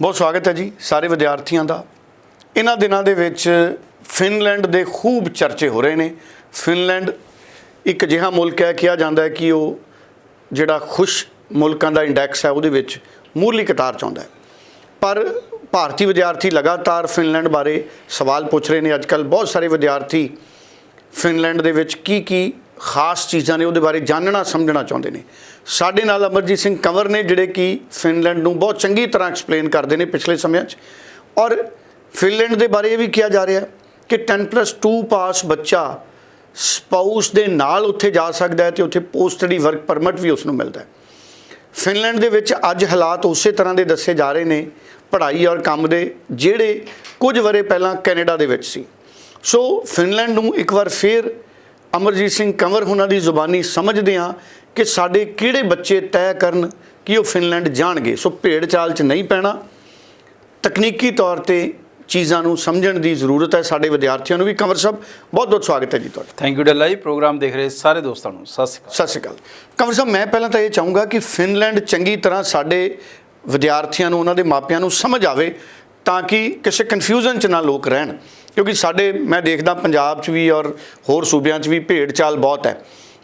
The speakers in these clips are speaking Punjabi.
ਬਹੁਤ ਸਵਾਗਤ ਹੈ ਜੀ ਸਾਰੇ ਵਿਦਿਆਰਥੀਆਂ ਦਾ। ਇਹਨਾਂ ਦਿਨਾਂ ਦੇ ਵਿੱਚ ਫਿਨਲੈਂਡ ਦੇ ਖੂਬ ਚਰਚੇ ਹੋ ਰਹੇ ਨੇ। ਫਿਨਲੈਂਡ ਇੱਕ ਅਜਿਹਾ ਮੁਲਕ ਹੈ ਕਿਹਾ ਜਾਂਦਾ ਹੈ ਕਿ ਉਹ ਜਿਹੜਾ ਖੁਸ਼ ਮੁਲਕਾਂ ਦਾ ਇੰਡੈਕਸ ਹੈ, ਉਹਦੇ ਵਿੱਚ ਮੂਰਲੀ ਕਤਾਰ 'ਚ ਆਉਂਦਾ ਹੈ। ਪਰ ਭਾਰਤੀ ਵਿਦਿਆਰਥੀ ਲਗਾਤਾਰ ਫਿਨਲੈਂਡ ਬਾਰੇ ਸਵਾਲ ਪੁੱਛ ਰਹੇ ਨੇ। ਅੱਜਕੱਲ ਬਹੁਤ ਸਾਰੇ ਵਿਦਿਆਰਥੀ ਫਿਨਲੈਂਡ ਦੇ ਵਿੱਚ ਕੀ ਕੀ ਖਾਸ ਚੀਜ਼ਾਂ ਨੇ, ਉਹਦੇ ਬਾਰੇ ਜਾਣਨਾ ਸਮਝਣਾ ਚਾਹੁੰਦੇ ਨੇ। ਸਾਡੇ ਨਾਲ ਅਮਰਜੀਤ ਸਿੰਘ ਕੰਵਰ ਨੇ, ਜਿਹੜੇ ਕਿ ਫਿਨਲੈਂਡ ਨੂੰ ਬਹੁਤ ਚੰਗੀ ਤਰ੍ਹਾਂ ਐਕਸਪਲੇਨ ਕਰਦੇ ਨੇ ਪਿਛਲੇ ਸਮਿਆਂ 'ਚ। ਔਰ ਫਿਨਲੈਂਡ ਦੇ ਬਾਰੇ ਇਹ ਵੀ ਕਿਹਾ ਜਾ ਰਿਹਾ ਹੈ ਕਿ 10+2 ਪਾਸ ਬੱਚਾ ਸਪਾਊਸ ਦੇ ਨਾਲ ਉੱਥੇ ਜਾ ਸਕਦਾ ਹੈ ਤੇ ਉੱਥੇ ਪੋਸਟ ਸਟੱਡੀ ਵਰਕ ਪਰਮਿਟ ਵੀ ਉਸ ਨੂੰ ਮਿਲਦਾ ਹੈ। ਫਿਨਲੈਂਡ ਦੇ ਵਿੱਚ ਅੱਜ ਹਾਲਾਤ ਉਸੇ ਤਰ੍ਹਾਂ ਦੇ ਦੱਸੇ ਜਾ ਰਹੇ ਨੇ, ਪੜ੍ਹਾਈ ਔਰ ਕੰਮ ਦੇ, ਜਿਹੜੇ ਕੁਝ ਵਰੇ ਪਹਿਲਾਂ ਕੈਨੇਡਾ ਦੇ ਵਿੱਚ ਸੀ। ਸੋ ਫਿਨਲੈਂਡ ਨੂੰ ਇੱਕ ਵਾਰ ਫੇਰ ਅਮਰਜੀਤ ਸਿੰਘ ਕੰਵਰ ਉਹਨਾਂ ਦੀ ਜ਼ੁਬਾਨੀ ਸਮਝਦੇ ਹਾਂ ਕਿ ਸਾਡੇ ਕਿਹੜੇ ਬੱਚੇ ਤੈਅ ਕਰਨ ਕਿ ਉਹ ਫਿਨਲੈਂਡ ਜਾਣਗੇ। ਸੋ ਭੇਡ ਚਾਲ 'ਚ ਨਹੀਂ ਪੈਣਾ। ਤਕਨੀਕੀ ਤੌਰ ਤੇ ਚੀਜ਼ਾਂ ਨੂੰ ਸਮਝਣ ਦੀ ਜ਼ਰੂਰਤ ਹੈ। ਸਾਡੇ ਵਿਦਿਆਰਥੀਆਂ ਨੂੰ ਵੀ। ਕੰਵਰ ਸਾਹਿਬ ਬਹੁਤ ਬਹੁਤ ਸਵਾਗਤ ਹੈ ਜੀ ਤੁਹਾਡਾ। ਥੈਂਕ ਯੂ ਡੱਲਾ ਜੀ। ਪ੍ਰੋਗਰਾਮ ਦੇਖ ਰਹੇ ਸਾਰੇ ਦੋਸਤਾਂ ਨੂੰ। ਸਤਿ ਸ਼੍ਰੀ ਅਕਾਲ। ਸਤਿ ਸ਼੍ਰੀ ਅਕਾਲ। ਕੰਵਰ ਸਾਹਿਬ ਮੈਂ ਪਹਿਲਾਂ ਤਾਂ ਇਹ ਚਾਹੂੰਗਾ ਕਿ ਫਿਨਲੈਂਡ ਚੰਗੀ ਤਰ੍ਹਾਂ ਸਾਡੇ ਵਿਦਿਆਰਥੀਆਂ ਨੂੰ ਉਹਨਾਂ ਦੇ ਮਾਪਿਆਂ ਨੂੰ ਸਮਝ ਆਵੇ। ਤਾਂ ਕਿ ਕਿਸੇ ਕਨਫਿਊਜ਼ਨ 'ਚ ਨਾ ਲੋਕ ਰਹਿਣ। ਕਿਉਂਕਿ ਸਾਡੇ, ਮੈਂ ਦੇਖਦਾ ਪੰਜਾਬ 'ਚ ਵੀ ਔਰ ਹੋਰ ਸੂਬਿਆਂ 'ਚ ਵੀ ਭੇਡ ਚਾਲ ਬਹੁਤ ਹੈ।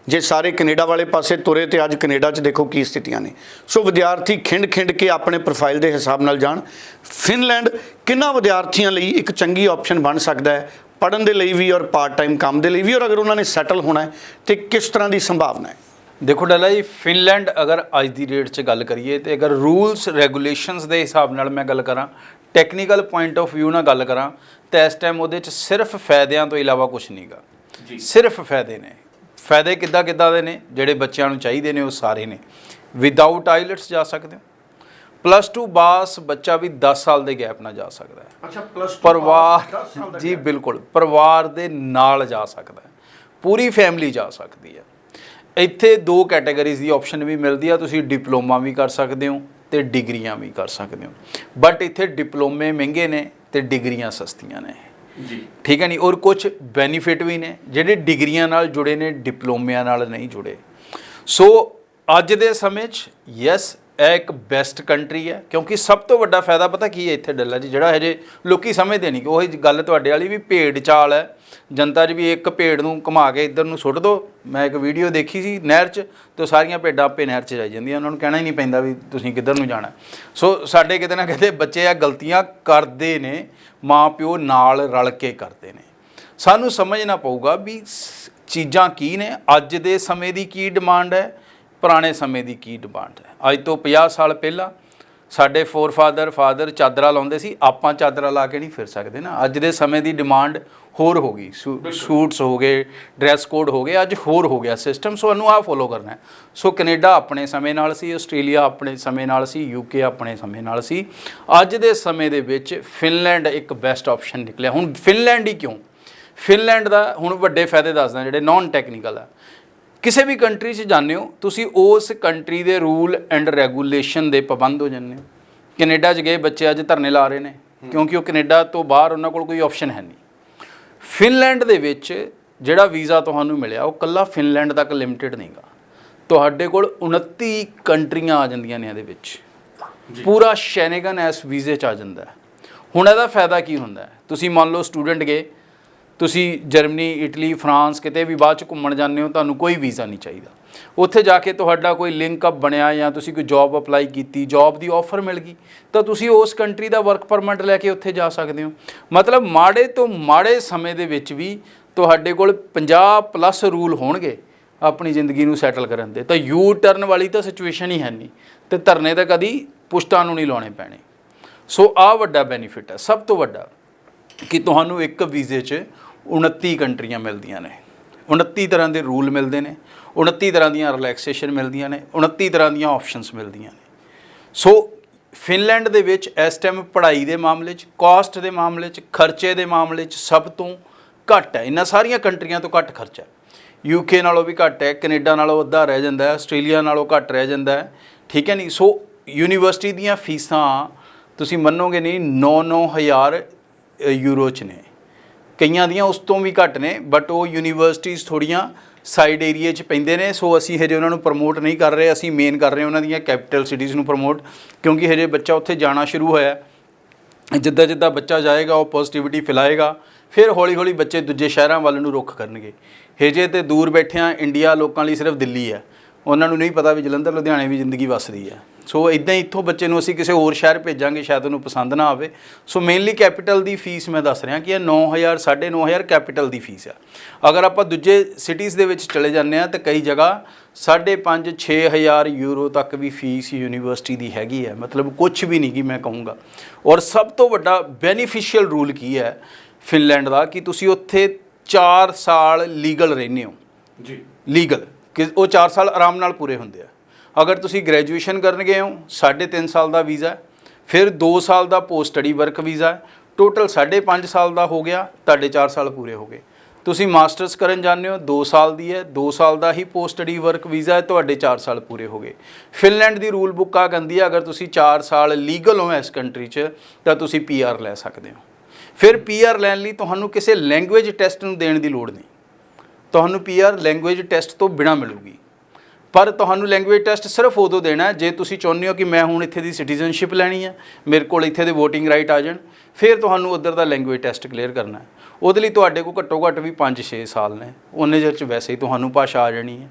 ਜੇ ਸਾਰੇ ਕੈਨੇਡਾ ਵਾਲੇ ਪਾਸੇ ਤੁਰੇ ਤੇ ਅੱਜ ਕੈਨੇਡਾ 'ਚ ਦੇਖੋ ਕੀ ਸਥਿਤੀਆਂ ਨੇ। ਸੋ ਵਿਦਿਆਰਥੀ ਖਿੰਡ-ਖਿੰਡ ਕੇ ਆਪਣੇ ਪ੍ਰੋਫਾਈਲ ਦੇ ਹਿਸਾਬ ਨਾਲ ਜਾਣ। ਫਿਨਲੈਂਡ ਕਿੰਨਾ ਵਿਦਿਆਰਥੀਆਂ ਲਈ ਇੱਕ ਚੰਗੀ ਆਪਸ਼ਨ ਬਣ ਸਕਦਾ ਹੈ? ਪੜਨ ਦੇ ਲਈ ਵੀ ਔਰ ਪਾਰਟ ਟਾਈਮ ਕੰਮ ਦੇ ਲਈ ਵੀ ਔਰ ਅਗਰ ਉਹਨਾਂ ਨੇ ਸੈਟਲ ਹੋਣਾ ਹੈ, ਤੇ ਕਿਸ ਤਰ੍ਹਾਂ ਦੀ ਸੰਭਾਵਨਾ ਹੈ? ਦੇਖੋ ਡੱਲਾ ਜੀ ਫਿਨਲੈਂਡ ਅਗਰ ਅੱਜ ਦੀ ਡੇਟ 'ਚ ਗੱਲ ਕਰੀਏ ਤੇ ਅਗਰ ਰੂਲਸ ਰੈਗੂਲੇਸ਼ਨਸ ਦੇ ਹਿਸਾਬ ਨਾਲ ਮੈਂ ਗੱਲ ਕਰਾਂ ਟੈਕਨੀਕਲ ਪੁਆਇੰਟ ਆਫ View ਨਾਲ ਗੱਲ ਕਰਾਂ ਤਾਂ ਇਸ ਟਾਈਮ ਉਹਦੇ 'ਚ ਸਿਰਫ ਫਾਇਦਿਆਂ ਤੋਂ ਇਲਾਵਾ ਕੁਝ ਨਹੀਂਗਾ ਜੀ। ਸਿਰਫ ਫਾਇਦੇ ਨੇ। ਫਾਇਦੇ ਕਿੱਦਾਂ ਕਿੱਦਾਂ ਦੇ ਨੇ ਜਿਹੜੇ ਬੱਚਿਆਂ ਨੂੰ ਚਾਹੀਦੇ ਨੇ ਉਹ ਸਾਰੇ ਨੇ। ਵਿਦਆਊਟ ਆਈਲਟਸ ਜਾ ਸਕਦੇ ਹੋ। ਪਲੱਸ 2 ਬਾਸ ਬੱਚਾ ਵੀ 10 ਸਾਲ ਦੇ ਗੈਪ ਨਾਲ ਜਾ ਸਕਦਾ ਹੈ। ਅੱਛਾ ਪਲੱਸ ਪਰਿਵਾਰ ਜੀ ਬਿਲਕੁਲ। ਪਰਿਵਾਰ ਦੇ ਨਾਲ ਜਾ ਸਕਦਾ ਹੈ। ਪੂਰੀ ਫੈਮਿਲੀ ਜਾ ਸਕਦੀ ਹੈ। ਇੱਥੇ ਦੋ ਕੈਟਾਗਰੀਜ਼ ਦੀ ਆਪਸ਼ਨ ਵੀ ਮਿਲਦੀ ਆ ਤੁਸੀਂ ਡਿਪਲੋਮਾ ਵੀ ਕਰ ਸਕਦੇ ਹੋ। ਤੇ ਡਿਗਰੀਆਂ ਵੀ ਕਰ ਸਕਦੇ ਹੋ। ਬਟ ਇੱਥੇ ਡਿਪਲੋਮੇ ਮਹਿੰਗੇ ਨੇ ਤੇ ਡਿਗਰੀਆਂ ਸਸਤੀਆਂ ਨੇ। ਜੀ। ਠੀਕ ਹੈ ਨਹੀਂ ਔਰ ਕੁਝ ਬੈਨੀਫਿਟ ਵੀ ਨੇ ਜਿਹੜੇ ਡਿਗਰੀਆਂ ਨਾਲ ਜੁੜੇ ਨੇ ਡਿਪਲੋਮਿਆਂ ਨਾਲ ਨਹੀਂ ਜੁੜੇ। ਸੋ ਅੱਜ ਦੇ ਸਮੇਂ 'ਚ ਯੈਸ ਇਹ ਇੱਕ ਬੈਸਟ ਕੰਟਰੀ ਹੈ, ਕਿਉਂਕਿ ਸਭ ਤੋਂ ਵੱਡਾ ਫਾਇਦਾ ਪਤਾ ਕੀ ਹੈ ਇੱਥੇ ਡੱਲਾ ਜੀ, ਜਿਹੜਾ ਹਜੇ ਲੋਕੀ ਸਮਝਦੇ ਨਹੀਂ ਕਿ ਉਹੀ ਗੱਲ ਤੁਹਾਡੇ ਵਾਲੀ ਵੀ ਭੇਡ ਚਾਲ ਹੈ। ਜਨਤਾ 'ਚ ਵੀ ਇੱਕ ਭੇਡ ਨੂੰ ਘੁਮਾ ਕੇ ਇੱਧਰ ਨੂੰ ਸੁੱਟ ਦੋ। ਮੈਂ ਇੱਕ ਵੀਡੀਓ ਦੇਖੀ ਸੀ ਨਹਿਰ 'ਚ, ਤੇ ਸਾਰੀਆਂ ਭੇਡਾਂ ਆਪੇ ਨਹਿਰ 'ਚ ਜਾਈ ਜਾਂਦੀਆਂ, ਉਹਨਾਂ ਨੂੰ ਕਹਿਣਾ ਹੀ ਨਹੀਂ ਪੈਂਦਾ ਵੀ ਤੁਸੀਂ ਕਿੱਧਰ ਨੂੰ ਜਾਣਾ। ਸੋ ਸਾਡੇ ਕਿਤੇ ਨਾ ਕਿਤੇ ਬੱਚੇ ਆ ਗਲਤੀਆਂ ਕਰਦੇ ਨੇ ਮਾਂ ਪਿਓ ਨਾਲ ਰਲ ਕੇ ਕਰਦੇ ਨੇ। ਸਾਨੂੰ ਸਮਝਣਾ ਪਊਗਾ ਵੀ ਚੀਜ਼ਾਂ ਕੀ ਨੇ, ਅੱਜ ਦੇ ਸਮੇਂ ਦੀ ਕੀ ਡਿਮਾਂਡ ਹੈ ਪੁਰਾਣੇ ਸਮੇਂ ਦੀ ਕੀ ਡਿਮਾਂਡ ਹੈ। ਅੱਜ ਤੋਂ 50 ਸਾਲ ਪਹਿਲਾਂ ਸਾਡੇ ਫੋਰਫਾਦਰ ਫਾਦਰ ਚਾਦਰਾ ਲਾਉਂਦੇ ਸੀ। ਆਪਾਂ ਚਾਦਰਾ ਲਾ ਕੇ ਨਹੀਂ ਫਿਰ ਸਕਦੇ ਨਾ। ਅੱਜ ਦੇ ਸਮੇਂ ਦੀ ਡਿਮਾਂਡ ਹੋਰ ਹੋ ਗਈ। ਸੂਟਸ ਹੋ ਗਏ ਡਰੈਸ ਕੋਡ ਹੋ ਗਏ ਅੱਜ ਹੋਰ ਹੋ ਗਿਆ ਸਿਸਟਮ ਸੋ ਇਹਨੂੰ ਆ ਫੋਲੋ ਕਰਨਾ ਹੈ। ਸੋ ਕੈਨੇਡਾ ਆਪਣੇ ਸਮੇਂ ਨਾਲ ਸੀ ਆਸਟ੍ਰੇਲੀਆ ਆਪਣੇ ਸਮੇਂ ਨਾਲ ਸੀ ਯੂਕੇ ਆਪਣੇ ਸਮੇਂ ਨਾਲ ਸੀ। ਅੱਜ ਦੇ ਸਮੇਂ ਦੇ ਵਿੱਚ ਫਿਨਲੈਂਡ ਇੱਕ ਬੈਸਟ ਆਪਸ਼ਨ ਨਿਕਲਿਆ। ਹੁਣ ਫਿਨਲੈਂਡ ਹੀ ਕਿਉਂ? ਫਿਨਲੈਂਡ ਦਾ ਹੁਣ ਵੱਡੇ ਫਾਇਦੇ ਦੱਸਦਾ ਜਿਹੜੇ ਨਾਨ ਟੈਕਨੀਕਲ ਆ। ਕਿਸੇ ਵੀ ਕੰਟਰੀ 'ਚ ਜਾਂਦੇ ਹੋ ਤੁਸੀਂ ਉਸ ਕੰਟਰੀ ਦੇ ਰੂਲ ਐਂਡ ਰੈਗੂਲੇਸ਼ਨ ਦੇ ਪਾਬੰਦ ਹੋ ਜਾਂਦੇ ਹੋ। ਕੈਨੇਡਾ 'ਚ ਗਏ ਬੱਚੇ ਅੱਜ ਧਰਨੇ ਲਾ ਰਹੇ ਨੇ ਕਿਉਂਕਿ ਉਹ ਕੈਨੇਡਾ ਤੋਂ ਬਾਹਰ ਉਹਨਾਂ ਕੋਲ ਕੋਈ ਆਪਸ਼ਨ ਹੈ ਨਹੀਂ। ਫਿਨਲੈਂਡ ਦੇ ਵਿੱਚ ਜਿਹੜਾ ਵੀਜ਼ਾ ਤੁਹਾਨੂੰ ਮਿਲਿਆ ਉਹ ਕੱਲਾ ਫਿਨਲੈਂਡ ਤੱਕ ਲਿਮਟਿਡ ਨਹੀਂਗਾ। ਤੁਹਾਡੇ ਕੋਲ 29 ਕੰਟਰੀਆਂ ਆ ਜਾਂਦੀਆਂ ਨੇ ਇਹਦੇ ਵਿੱਚ। ਪੂਰਾ ਸ਼ੈਨੇਗਨ ਐਸ ਵੀਜ਼ੇ ਚ ਆ ਜਾਂਦਾ ਹੁਣ ਇਹਦਾ ਫਾਇਦਾ ਕੀ ਹੁੰਦਾ ਤੁਸੀਂ ਮੰਨ ਲਓ ਸਟੂਡੈਂਟ ਗਏ ਤੁਸੀਂ ਜਰਮਨੀ, ਇਟਲੀ, ਫਰਾਂਸ ਕਿਤੇ ਵੀ ਬਾਅਦ ਚ ਘੁੰਮਣ ਜਾਂਦੇ ਹੋ, ਤੁਹਾਨੂੰ ਕੋਈ ਵੀਜ਼ਾ ਨਹੀਂ ਚਾਹੀਦਾ। ਉੱਥੇ ਜਾ ਕੇ ਤੁਹਾਡਾ ਕੋਈ ਲਿੰਕ ਅਪ ਬਣਿਆ ਜਾਂ ਤੁਸੀਂ ਕੋਈ ਜੌਬ ਅਪਲਾਈ ਕੀਤੀ ਜੌਬ ਦੀ ਆਫਰ ਮਿਲ ਗਈ, ਤਾਂ ਤੁਸੀਂ ਉਸ ਕੰਟਰੀ ਦਾ ਵਰਕ ਪਰਮਿਟ ਲੈ ਕੇ ਉੱਥੇ ਜਾ ਸਕਦੇ ਹੋ। ਮਤਲਬ ਮਾੜੇ ਤੋਂ ਮਾੜੇ ਸਮੇਂ ਦੇ ਵਿੱਚ ਵੀ ਤੁਹਾਡੇ ਕੋਲ 50 ਪਲੱਸ ਰੂਲ ਹੋਣਗੇ ਆਪਣੀ ਜ਼ਿੰਦਗੀ ਨੂੰ ਸੈਟਲ ਕਰਨ ਦੇ। ਤਾਂ ਯੂ ਟਰਨ ਵਾਲੀ ਤਾਂ ਸਿਚੁਏਸ਼ਨ ਹੀ ਹੈ ਨਹੀਂ, ਤੇ ਧਰਨੇ ਤਾਂ ਕਦੀ ਪੁਸ਼ਤਾਂ ਨੂੰ ਨਹੀਂ ਲਾਉਣੇ ਪੈਣੇ। ਸੋ ਆ ਵੱਡਾ ਬੈਨੀਫਿਟ ਹੈ। ਸਭ ਤੋਂ ਵੱਡਾ ਕਿ ਤੁਹਾਨੂੰ ਇੱਕ ਵੀਜ਼ੇ 'ਚ 29 ਕੰਟਰੀਆਂ ਮਿਲਦੀਆਂ ਨੇ। 29 ਤਰ੍ਹਾਂ ਦੇ ਰੂਲ ਮਿਲਦੇ ਨੇ 29 ਤਰ੍ਹਾਂ ਦੀਆਂ ਰਿਲੈਕਸੇਸ਼ਨ ਮਿਲਦੀਆਂ ਨੇ 29 ਤਰ੍ਹਾਂ ਦੀਆਂ ਆਪਸ਼ਨਸ ਮਿਲਦੀਆਂ ਨੇ। ਸੋ ਫਿਨਲੈਂਡ ਦੇ ਵਿੱਚ ਇਸ ਟਾਈਮ ਪੜ੍ਹਾਈ ਦੇ ਮਾਮਲੇ 'ਚ ਕਾਸਟ ਦੇ ਮਾਮਲੇ 'ਚ, ਖਰਚੇ ਦੇ ਮਾਮਲੇ 'ਚ ਸਭ ਤੋਂ ਘੱਟ ਹੈ। ਇਹਨਾਂ ਸਾਰੀਆਂ ਕੰਟਰੀਆਂ ਤੋਂ ਘੱਟ ਖਰਚਾ ਹੈ। ਯੂਕੇ ਨਾਲੋਂ ਵੀ ਘੱਟ ਹੈ ਕੈਨੇਡਾ ਨਾਲੋਂ ਅੱਧਾ ਰਹਿ ਜਾਂਦਾ ਹੈ ਆਸਟ੍ਰੇਲੀਆ ਨਾਲੋਂ ਘੱਟ ਰਹਿ ਜਾਂਦਾ ਹੈ। ਠੀਕ ਹੈ ਨਹੀਂ ਸੋ ਯੂਨੀਵਰਸਿਟੀ ਦੀਆਂ ਫੀਸਾਂ ਤੁਸੀਂ ਮੰਨੋਗੇ ਨਹੀਂ 9-9000 ਯੂਰੋ ਚ ਨੇ। ਕਈਆਂ ਦੀਆਂ ਉਸ ਤੋਂ ਵੀ ਘੱਟ ਨੇ ਬਟ ਉਹ ਯੂਨੀਵਰਸਿਟੀਜ਼ ਥੋੜੀਆਂ ਸਾਈਡ ਏਰੀਆ 'ਚ ਪੈਂਦੇ ਨੇ ਸੋ ਅਸੀਂ ਹਜੇ ਉਹਨਾਂ ਨੂੰ ਪ੍ਰਮੋਟ ਨਹੀਂ ਕਰ ਰਹੇ, ਅਸੀਂ ਮੇਨ ਕਰ ਰਹੇ ਉਹਨਾਂ ਦੀਆਂ ਕੈਪੀਟਲ ਸਿਟੀਜ਼ ਨੂੰ ਪ੍ਰਮੋਟ ਕਿਉਂਕਿ ਹਜੇ ਬੱਚਾ ਉੱਥੇ ਜਾਣਾ ਸ਼ੁਰੂ ਹੋਇਆ ਜਿੱਦਾਂ ਜਿੱਦਾਂ ਬੱਚਾ ਜਾਏਗਾ, ਉਹ ਪੋਜ਼ਿਟਿਵਿਟੀ ਫੈਲਾਏਗਾ, ਫਿਰ ਹੌਲੀ ਹੌਲੀ ਬੱਚੇ ਦੂਜੇ ਸ਼ਹਿਰਾਂ ਵੱਲ ਨੂੰ ਰੁੱਖ ਕਰਨਗੇ। ਹਜੇ ਤੇ ਦੂਰ ਬੈਠਿਆਂ ਇੰਡੀਆ ਲੋਕਾਂ ਲਈ ਸਿਰਫ ਦਿੱਲੀ ਹੈ। ਉਹਨਾਂ ਨੂੰ ਨਹੀਂ ਪਤਾ ਵੀ ਜਲੰਧਰ, ਲੁਧਿਆਣੇ ਵੀ ਜ਼ਿੰਦਗੀ ਵੱਸਦੀ ਹੈ। ਸੋ ਇਦਾਂ ਇੱਥੋਂ ਬੱਚੇ ਨੂੰ ਅਸੀਂ ਕਿਸੇ ਹੋਰ ਸ਼ਹਿਰ ਭੇਜਾਂਗੇ ਸ਼ਾਇਦ ਉਹਨੂੰ ਪਸੰਦ ਨਾ ਆਵੇ। ਸੋ ਮੇਨਲੀ ਕੈਪੀਟਲ ਦੀ ਫੀਸ ਮੈਂ ਦੱਸ ਰਿਹਾ ਕਿ ਇਹ 9000 9500 ਕੈਪੀਟਲ ਦੀ ਫੀਸ ਆ। ਅਗਰ ਆਪਾਂ ਦੂਜੇ ਸਿਟੀਜ਼ ਦੇ ਵਿੱਚ ਚਲੇ ਜਾਂਦੇ ਆ ਤਾਂ ਕਈ ਜਗ੍ਹਾ 5.5 6000 ਯੂਰੋ ਤੱਕ ਵੀ ਫੀਸ ਯੂਨੀਵਰਸਿਟੀ ਦੀ ਹੈਗੀ ਹੈ। ਮਤਲਬ ਕੁਝ ਵੀ ਨਹੀਂ ਕਿ ਮੈਂ ਕਹੂੰਗਾ। ਔਰ ਸਭ ਤੋਂ ਵੱਡਾ ਬੈਨੀਫੀਸ਼ੀਅਲ ਰੂਲ ਕੀ ਹੈ ਫਿਨਲੈਂਡ ਦਾ? ਕਿ ਤੁਸੀਂ ਉੱਥੇ 4 ਸਾਲ ਲੀਗਲ ਰਹਿੰਦੇ ਹੋ। ਜੀ। ਲੀਗਲ ਕਿ ਉਹ 4 ਸਾਲ ਆਰਾਮ ਨਾਲ ਪੂਰੇ ਹੁੰਦੇ ਆ। ਅਗਰ ਤੁਸੀਂ ਗ੍ਰੈਜੂਏਸ਼ਨ ਕਰਨ ਗਏ ਹੋ 3.5 ਸਾਲ ਦਾ ਵੀਜ਼ਾ ਫਿਰ 2 ਸਾਲ ਦਾ post study work visa total 5.5 ਸਾਲ ਦਾ ਹੋ ਗਿਆ, ਤੁਹਾਡੇ 4 ਸਾਲ ਪੂਰੇ ਹੋ ਗਏ। ਤੁਸੀਂ ਮਾਸਟਰਸ ਕਰਨ ਜਾਂਦੇ ਹੋ 2 ਸਾਲ ਦੀ ਹੈ 2 ਸਾਲ ਦਾ ਹੀ ਪੋਸਟ ਸਟੱਡੀ ਵਰਕ ਵੀਜ਼ਾ ਹੈ, ਤੁਹਾਡੇ 4 ਸਾਲ ਪੂਰੇ ਹੋ ਗਏ। ਫਿਨਲੈਂਡ ਦੀ ਰੂਲ ਬੁੱਕ ਆ ਗੰਦੀ ਹੈ, ਅਗਰ ਤੁਸੀਂ 4 ਸਾਲ ਲੀਗਲ ਹੋ ਇਸ ਕੰਟਰੀ 'ਚ, ਤਾਂ ਤੁਸੀਂ ਪੀਆਰ ਲੈ ਸਕਦੇ ਹੋ। ਫਿਰ ਪੀਆਰ ਲੈਣ ਲਈ ਤੁਹਾਨੂੰ ਕਿਸੇ ਲੈਂਗੁਏਜ ਟੈਸਟ ਨੂੰ ਦੇਣ ਦੀ ਲੋੜ ਨਹੀਂ। ਤੁਹਾਨੂੰ ਪੀਆਰ ਲੈਂਗੁਏਜ ਟੈਸਟ ਤੋਂ ਬਿਨਾ ਮਿਲੂਗੀ। ਪਰ ਤੁਹਾਨੂੰ ਲੈਂਗੁਏਜ ਟੈਸਟ ਸਿਰਫ ਉਦੋਂ ਦੇਣਾ ਜੇ ਤੁਸੀਂ ਚਾਹੁੰਦੇ ਹੋ ਕਿ ਮੈਂ ਹੁਣ ਇੱਥੇ ਦੀ ਸਿਟੀਜ਼ਨਸ਼ਿਪ ਲੈਣੀ ਹੈ ਮੇਰੇ ਕੋਲ ਇੱਥੇ ਦੇ VOTING ਰਾਈਟ ਆ ਜਾਣ ਫਿਰ ਤੁਹਾਨੂੰ ਉਧਰ ਦਾ ਲੈਂਗੁਏਜ ਟੈਸਟ ਕਲੀਅਰ ਕਰਨਾ ਹੈ। ਉਹਦੇ ਲਈ ਤੁਹਾਡੇ ਕੋਲ ਘੱਟੋ ਘੱਟ ਵੀ 5-6 ਸਾਲ ਨੇ। ਉਹਨੇ ਚਿਰ ਚ ਵੈਸੇ ਹੀ ਤੁਹਾਨੂੰ ਭਾਸ਼ਾ ਆ ਜਾਣੀ ਹੈ।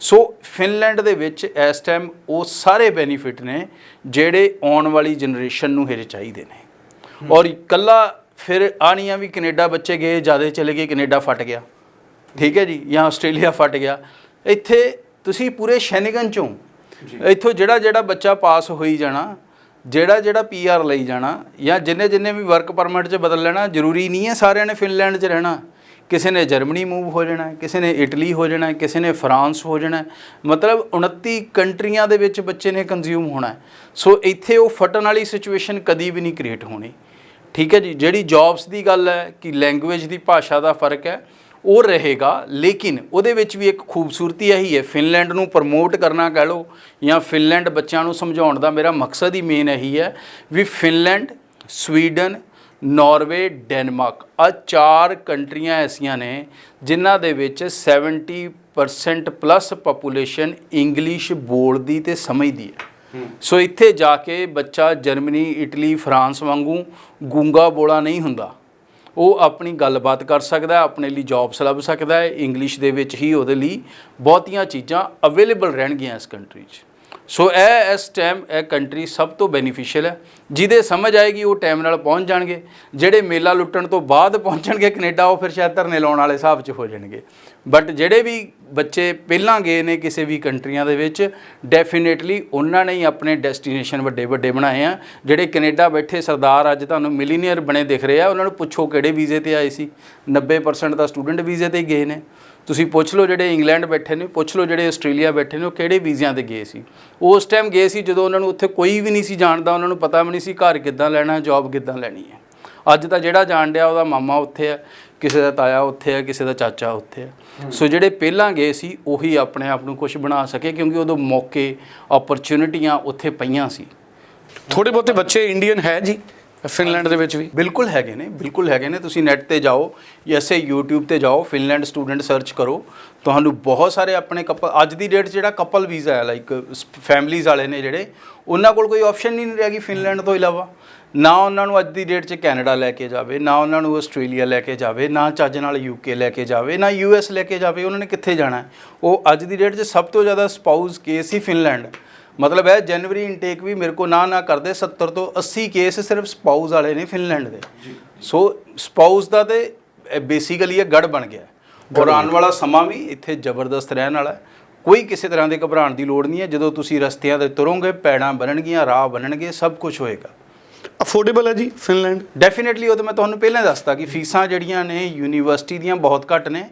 ਸੋ ਫਿਨਲੈਂਡ ਦੇ ਵਿੱਚ ਇਸ ਟਾਈਮ ਉਹ ਸਾਰੇ ਬੈਨੀਫਿਟ ਨੇ ਜਿਹੜੇ ਆਉਣ ਵਾਲੀ ਜਨਰੇਸ਼ਨ ਨੂੰ ਹਜੇ ਚਾਹੀਦੇ ਨੇ। ਔਰ ਇਕੱਲਾ ਫਿਰ ਆਣੀਆਂ ਵੀ ਕੈਨੇਡਾ ਬੱਚੇ ਗਏ ਜ਼ਿਆਦਾ ਚਲੇ ਗਏ ਕੈਨੇਡਾ ਫਟ ਗਿਆ। ਠੀਕ ਹੈ ਜੀ ਜਾਂ ਆਸਟ੍ਰੇਲੀਆ ਫਟ ਗਿਆ। ਇੱਥੇ ਤੁਸੀਂ ਪੂਰੇ ਸ਼ੈਨਗਨ ਚੋਂ ਇੱਥੋਂ ਜਿਹੜਾ ਜਿਹੜਾ ਬੱਚਾ ਪਾਸ ਹੋਈ ਜਾਣਾ ਜਿਹੜਾ ਜਿਹੜਾ ਪੀਆਰ ਲਈ ਜਾਣਾ ਜਾਂ ਜਿੰਨੇ ਜਿੰਨੇ ਵੀ ਵਰਕ ਪਰਮਿਟ 'ਚ ਬਦਲ ਲੈਣਾ ਜ਼ਰੂਰੀ ਨਹੀਂ ਹੈ ਸਾਰਿਆਂ ਨੇ ਫਿਨਲੈਂਡ 'ਚ ਰਹਿਣਾ ਕਿਸੇ ਨੇ ਜਰਮਨੀ ਮੂਵ ਹੋ ਜਾਣਾ ਕਿਸੇ ਨੇ ਇਟਲੀ ਹੋ ਜਾਣਾ ਕਿਸੇ ਨੇ ਫਰਾਂਸ ਹੋ ਜਾਣਾ। ਮਤਲਬ 29 ਕੰਟਰੀਆਂ ਦੇ ਵਿੱਚ ਬੱਚੇ ਨੇ ਕੰਜ਼ਿਊਮ ਹੋਣਾ। ਸੋ ਇੱਥੇ ਉਹ ਫਟਣ ਵਾਲੀ ਸਿਚੁਏਸ਼ਨ ਕਦੀ ਵੀ ਨਹੀਂ ਕ੍ਰੀਏਟ ਹੋਣੀ ਠੀਕ ਹੈ ਜੀ ਜਿਹੜੀ ਜੌਬਸ ਦੀ ਗੱਲ ਹੈ ਕਿ ਲੈਂਗੁਏਜ ਦੀ ਭਾਸ਼ਾ ਦਾ ਫ਼ਰਕ ਹੈ ਉਹ ਰਹੇਗਾ ਲੇਕਿਨ ਉਹਦੇ ਵਿੱਚ ਵੀ ਇੱਕ ਖੂਬਸੂਰਤੀ ਇਹੀ ਹੈ ਫਿਨਲੈਂਡ ਨੂੰ ਪ੍ਰਮੋਟ ਕਰਨਾ ਕਹਿ ਲਓ ਜਾਂ ਫਿਨਲੈਂਡ ਬੱਚਿਆਂ ਨੂੰ ਸਮਝਾਉਣ ਦਾ ਮੇਰਾ ਮਕਸਦ ਹੀ ਮੇਨ ਇਹੀ ਹੈ ਵੀ ਫਿਨਲੈਂਡ ਸਵੀਡਨ ਨਾਰਵੇ ਡੈਨਮਾਰਕ ਆ ਚਾਰ ਕੰਟਰੀਆਂ ਐਸੀਆਂ ਨੇ ਜਿਨ੍ਹਾਂ ਦੇ ਵਿੱਚ 70% ਪਲੱਸ ਪੋਪੂਲੇਸ਼ਨ ਇੰਗਲਿਸ਼ ਬੋਲਦੀ ਤੇ ਸਮਝਦੀ ਹੈ। ਸੋ ਇੱਥੇ ਜਾ ਕੇ ਬੱਚਾ ਜਰਮਨੀ ਇਟਲੀ ਫਰਾਂਸ ਵਾਂਗੂ ਗੂੰਗਾ ਬੋਲਾ ਨਹੀਂ ਹੁੰਦਾ। ਉਹ ਆਪਣੀ ਗੱਲਬਾਤ ਕਰ ਸਕਦਾ ਹੈ, ਆਪਣੇ ਲਈ ਜੌਬਸ ਲੱਭ ਸਕਦਾ ਹੈ ਇੰਗਲਿਸ਼ ਦੇ ਵਿੱਚ ਹੀ ਉਹਦੇ ਲਈ ਬਹੁਤੀਆਂ ਚੀਜ਼ਾਂ ਅਵੇਲੇਬਲ ਰਹਿਣਗੀਆਂ ਇਸ ਕੰਟਰੀ 'ਚ। ਸੋ ਇਹ ਇਸ ਟਾਈਮ ਇਹ ਕੰਟਰੀ ਸਭ ਤੋਂ ਬੈਨੀਫੀਸ਼ੀਅਲ ਹੈ। ਜਿਹਦੇ ਸਮਝ ਆਏਗੀ ਉਹ ਟਾਈਮ ਨਾਲ ਪਹੁੰਚ ਜਾਣਗੇ। ਜਿਹੜੇ ਮੇਲਾ ਲੁੱਟਣ ਤੋਂ ਬਾਅਦ ਪਹੁੰਚਣਗੇ ਕੈਨੇਡਾ, ਉਹ ਫਿਰ ਸ਼ਾਇਦ ਧਰਨੇ ਲਾਉਣ ਵਾਲੇ ਹਿਸਾਬ 'ਚ ਹੋ ਜਾਣਗੇ। ਬਟ ਜਿਹੜੇ ਵੀ ਬੱਚੇ ਪਹਿਲਾਂ ਗਏ ਨੇ ਕਿਸੇ ਵੀ ਕੰਟਰੀਆਂ ਦੇ ਵਿੱਚ ਡੈਫੀਨੇਟਲੀ ਉਹਨਾਂ ਨੇ ਹੀ ਆਪਣੇ ਡੈਸਟੀਨੇਸ਼ਨ ਵੱਡੇ ਵੱਡੇ ਬਣਾਏ ਆ। ਜਿਹੜੇ ਕੈਨੇਡਾ ਬੈਠੇ ਸਰਦਾਰ ਅੱਜ ਤੁਹਾਨੂੰ ਮਿਲੀਨੀਅਰ ਬਣੇ ਦਿਖ ਰਹੇ ਆ, ਉਹਨਾਂ ਨੂੰ ਪੁੱਛੋ ਕਿਹੜੇ ਵੀਜ਼ੇ ਤੇ ਆਏ ਸੀ। 90% ਤਾਂ ਸਟੂਡੈਂਟ ਵੀਜ਼ੇ ਤੇ ਹੀ ਗਏ ਨੇ। ਤੁਸੀਂ ਪੁੱਛ ਲਓ ਜਿਹੜੇ ਇੰਗਲੈਂਡ ਬੈਠੇ ਨੇ ਪੁੱਛ ਲਓ ਜਿਹੜੇ ਆਸਟ੍ਰੇਲੀਆ ਬੈਠੇ ਨੇ ਉਹ ਕਿਹੜੇ ਵੀਜ਼ਿਆਂ ਤੇ ਗਏ ਸੀ? ਉਸ ਟਾਈਮ ਗਏ ਸੀ ਜਦੋਂ ਉਹਨਾਂ ਨੂੰ ਉੱਥੇ ਕੋਈ ਵੀ ਨਹੀਂ ਸੀ ਜਾਣਦਾ ਉਹਨਾਂ ਨੂੰ ਪਤਾ ਵੀ ਨਹੀਂ ਸੀ ਘਰ ਕਿੱਦਾਂ ਲੈਣਾ ਜੌਬ ਕਿੱਦਾਂ ਲੈਣੀ ਹੈ। ਅੱਜ ਤਾਂ ਜਿਹੜਾ ਜਾਣ ਡਿਆ ਉਹਦਾ ਮਾਮਾ ਉੱਥੇ ਹੈ ਕਿਸੇ ਦਾ ਤਾਇਆ ਉੱਥੇ ਹੈ ਕਿਸੇ ਦਾ ਚਾਚਾ ਉੱਥੇ ਹੈ। ਸੋ ਜਿਹੜੇ ਪਹਿਲਾਂ ਗਏ ਸੀ ਉਹੀ ਆਪਣੇ ਆਪ ਨੂੰ ਕੁਝ ਬਣਾ ਸਕੇ ਕਿਉਂਕਿ ਉਦੋਂ ਮੌਕੇ ਓਪਰਚ्युनिटीਆਂ ਉੱਥੇ ਪਈਆਂ ਸੀ। ਥੋੜੇ ਬਹੁਤੇ ਬੱਚੇ ਇੰਡੀਅਨ ਹੈ ਜੀ। ਫਿਨਲੈਂਡ ਦੇ ਵਿੱਚ ਵੀ? ਬਿਲਕੁਲ ਹੈਗੇ ਨੇ, ਬਿਲਕੁਲ ਹੈਗੇ ਨੇ। ਤੁਸੀਂ ਨੈਟ ਤੇ ਜਾਓ ਜਾਂ ਐਸੇ YouTube ਤੇ ਜਾਓ ਫਿਨਲੈਂਡ ਸਟੂਡੈਂਟ ਸਰਚ ਕਰੋ। ਤੁਹਾਨੂੰ ਬਹੁਤ ਸਾਰੇ ਆਪਣੇ ਕਪਲ ਅੱਜ ਦੀ ਡੇਟ 'ਚ ਜਿਹੜਾ ਕਪਲ ਵੀਜ਼ਾ ਹੈ ਲਾਈਕ ਫੈਮਲੀਜ਼ ਵਾਲੇ ਨੇ ਜਿਹੜੇ, ਉਹਨਾਂ ਕੋਲ ਕੋਈ ਆਪਸ਼ਨ ਨਹੀਂ ਰਹਿ ਗਈ ਫਿਨਲੈਂਡ ਤੋਂ ਇਲਾਵਾ। ਨਾ ਉਹਨਾਂ ਨੂੰ ਅੱਜ ਦੀ ਡੇਟ 'ਚ ਕੈਨੇਡਾ ਲੈ ਕੇ ਜਾਵੇ, ਨਾ ਉਹਨਾਂ ਨੂੰ ਆਸਟ੍ਰੇਲੀਆ ਲੈ ਕੇ ਜਾਵੇ, ਨਾ ਚੱਜ ਨਾਲ ਯੂਕੇ ਲੈ ਕੇ ਜਾਵੇ, ਨਾ ਯੂਐਸ ਲੈ ਕੇ ਜਾਵੇ, ਉਹਨਾਂ ਨੇ ਕਿੱਥੇ ਜਾਣਾ ਉਹ ਅੱਜ ਦੀ ਡੇਟ 'ਚ ਸਭ ਤੋਂ ਜ਼ਿਆਦਾ ਸਪਾਊਸ ਕੇਸ ਹੀ ਫਿਨਲੈਂਡ ਮਤਲਬ ਹੈ ਜਨਵਰੀ ਇਨਟੇਕ ਵੀ ਮੇਰੇ ਕੋ ਨਾ ਨਾ ਕਰਦੇ 70 ਤੋਂ 80 ਕੇਸ ਸਿਰਫ ਸਪਾਊਸ ਵਾਲੇ ਨੇ ਫਿਨਲੈਂਡ ਦੇ। ਸੋ ਸਪਾਊਸ ਦਾ ਤੇ ਬੇਸਿਕਲੀ ਇਹ ਗੜ ਬਣ ਗਿਆ। ਔਰ ਆਉਣ ਵਾਲਾ ਸਮਾਂ ਵੀ ਇੱਥੇ ਜ਼ਬਰਦਸਤ ਰਹਿਣ ਵਾਲਾ ਹੈ। ਕੋਈ ਕਿਸੇ ਤਰ੍ਹਾਂ ਦੇ ਘਬਰਾਉਣ ਦੀ ਲੋੜ ਨਹੀਂ ਹੈ। ਜਦੋਂ ਤੁਸੀਂ ਰਸਤਿਆਂ ਤੇ ਤੁਰੋਗੇ ਪੈੜਾਂ ਬਣਨਗੀਆਂ ਰਾਹ ਬਣਨਗੇ ਸਭ ਕੁਝ ਹੋਏਗਾ। ਅਫੋਰਡੇਬਲ ਹੈ ਜੀ ਫਿਨਲੈਂਡ ਡੈਫੀਨਿਟਲੀ ਉਹ ਤਾਂ ਮੈਂ ਤੁਹਾਨੂੰ ਪਹਿਲਾਂ ਦੱਸਤਾ ਕਿ ਫੀਸਾਂ ਜਿਹੜੀਆਂ ਨੇ ਯੂਨੀਵਰਸਿਟੀ ਦੀਆਂ ਬਹੁਤ ਘੱਟ ਨੇ।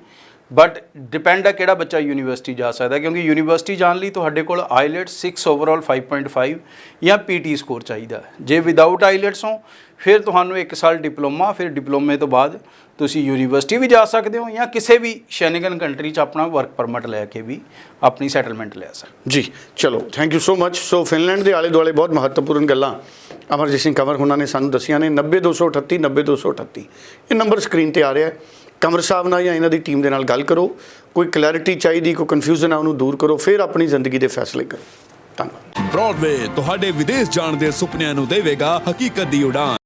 ਬਟ ਡਿਪੈਂਡ ਆ ਕਿਹੜਾ ਬੱਚਾ ਯੂਨੀਵਰਸਿਟੀ ਜਾ ਸਕਦਾ, ਕਿਉਂਕਿ ਯੂਨੀਵਰਸਿਟੀ ਜਾਣ ਲਈ ਤੁਹਾਡੇ ਕੋਲ ਆਈਲੈਟਸ 6 ਓਵਰਆਲ 5.5 ਜਾਂ ਪੀਟੀ ਸਕੋਰ ਚਾਹੀਦਾ। ਜੇ ਵਿਦਆਊਟ ਆਈਲੈਟਸ ਹੋ, ਫਿਰ ਤੁਹਾਨੂੰ 1 ਸਾਲ ਡਿਪਲੋਮਾ, ਫਿਰ ਡਿਪਲੋਮੇ ਤੋਂ ਬਾਅਦ ਤੁਸੀਂ ਯੂਨੀਵਰਸਿਟੀ ਵੀ ਜਾ ਸਕਦੇ ਹੋ ਜਾਂ ਕਿਸੇ ਵੀ ਸ਼ੈਨਗਨ ਕੰਟਰੀ 'ਚ ਆਪਣਾ ਵਰਕ ਪਰਮਿਟ ਲੈ ਕੇ ਵੀ ਆਪਣੀ ਸੈਟਲਮੈਂਟ ਲੈ ਸਕਦੇ ਜੀ, ਚਲੋ thank you so much so Finland ਦੇ ਆਲੇ ਦੁਆਲੇ ਬਹੁਤ ਮਹੱਤਵਪੂਰਨ ਗੱਲਾਂ ਅਮਰਜੀਤ ਸਿੰਘ ਕੰਵਰ ਹੁਣਾਂ ਨੇ ਸਾਨੂੰ ਦੱਸੀਆਂ ਨੇ। 90238 90238 ਇਹ ਨੰਬਰ ਸਕਰੀਨ ਤੇ ਆ ਰਿਹਾ ਹੈ। ਕਮਰ ਸਾਹਿਬ ਨਾਲ ਜਾਂ ਇਹਨਾਂ ਦੀ ਟੀਮ ਦੇ ਨਾਲ ਗੱਲ ਕਰੋ। ਕੋਈ ਕਲੈਰਿਟੀ ਚਾਹੀਦੀ, ਕੋਈ ਕਨਫਿਊਜ਼ਨ ਆ, ਉਹਨੂੰ ਦੂਰ ਕਰੋ, ਫਿਰ ਆਪਣੀ ਜ਼ਿੰਦਗੀ ਦੇ ਫੈਸਲੇ ਕਰੋ। ਧੰਨਵਾਦ। ਬ੍ਰੌਡਵੇ ਤੁਹਾਡੇ ਵਿਦੇਸ਼ ਜਾਣ ਦੇ ਸੁਪਨਿਆਂ ਨੂੰ ਦੇਵੇਗਾ ਹਕੀਕਤ ਦੀ ਉਡਾਨ।